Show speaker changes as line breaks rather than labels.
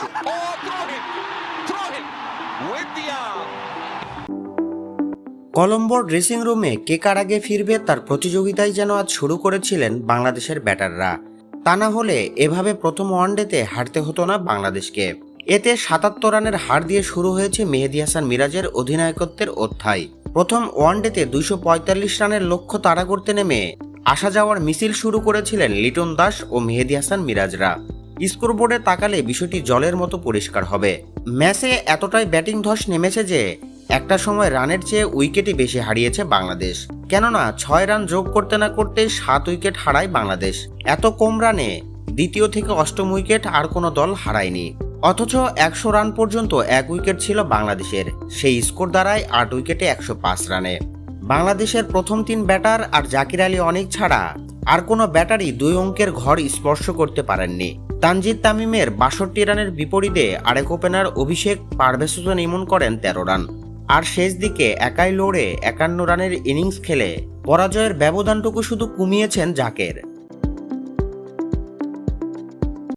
Oh, throw him. Throw him. With the arm.
কলম্বোর dressing রুমে কে কার আগে ফিরবে তার প্রতিযোগিতায় যেন আজ শুরু করেছিলেন বাংলাদেশের ব্যাটাররা তা না হলে এভাবে প্রথম ওয়ানডেতে হারতে হতো না বাংলাদেশকে এতে সাতাত্তর রানের হার দিয়ে শুরু হয়েছে মেহেদি হাসান মিরাজের অধিনায়কত্বের অধ্যায় প্রথম ওয়ানডেতে দুইশো পঁয়তাল্লিশ রানের লক্ষ্য তাড়া করতে নেমে আসা যাওয়ার মিছিল শুরু করেছিলেন লিটন দাস ও মেহেদি হাসান মিরাজরা স্কোরবোর্ডে তাকালে বিষয়টি জলের মতো পরিষ্কার হবে। ম্যাচে এতটাই ব্যাটিং ধস নেমেছে যে, একটা সময় রানের চেয়ে উইকেটই বেশি হারিয়েছে বাংলাদেশ। কেননা, ছয় রান যোগ করতে না করতে সাত উইকেট হারায় বাংলাদেশ। এত কম রানে দ্বিতীয় থেকে অষ্টম উইকেট আর কোনো দল হারায়নি। অথচ একশো রান পর্যন্ত এক উইকেট ছিল বাংলাদেশের। সেই স্কোর দাঁড়ায় আট উইকেটে একশো পাঁচ রানে। বাংলাদেশের প্রথম তিন ব্যাটার আর জাকির আলী অনেক ছাড়া আর কোনো ব্যাটারি দুই অঙ্কের ঘর স্পর্শ করতে পারেননি। তানজিদ তামিমের বাষট্টি রানের বিপরীতে আরেক ওপেনার অভিষেক পারভেজ হোসেন ইমন করেন তেরো রান। আর শেষ দিকে একাই লড়ে একান্ন রানের ইনিংস খেলে পরাজয়ের ব্যবধানটুকু শুধু কমিয়েছেন জাকের।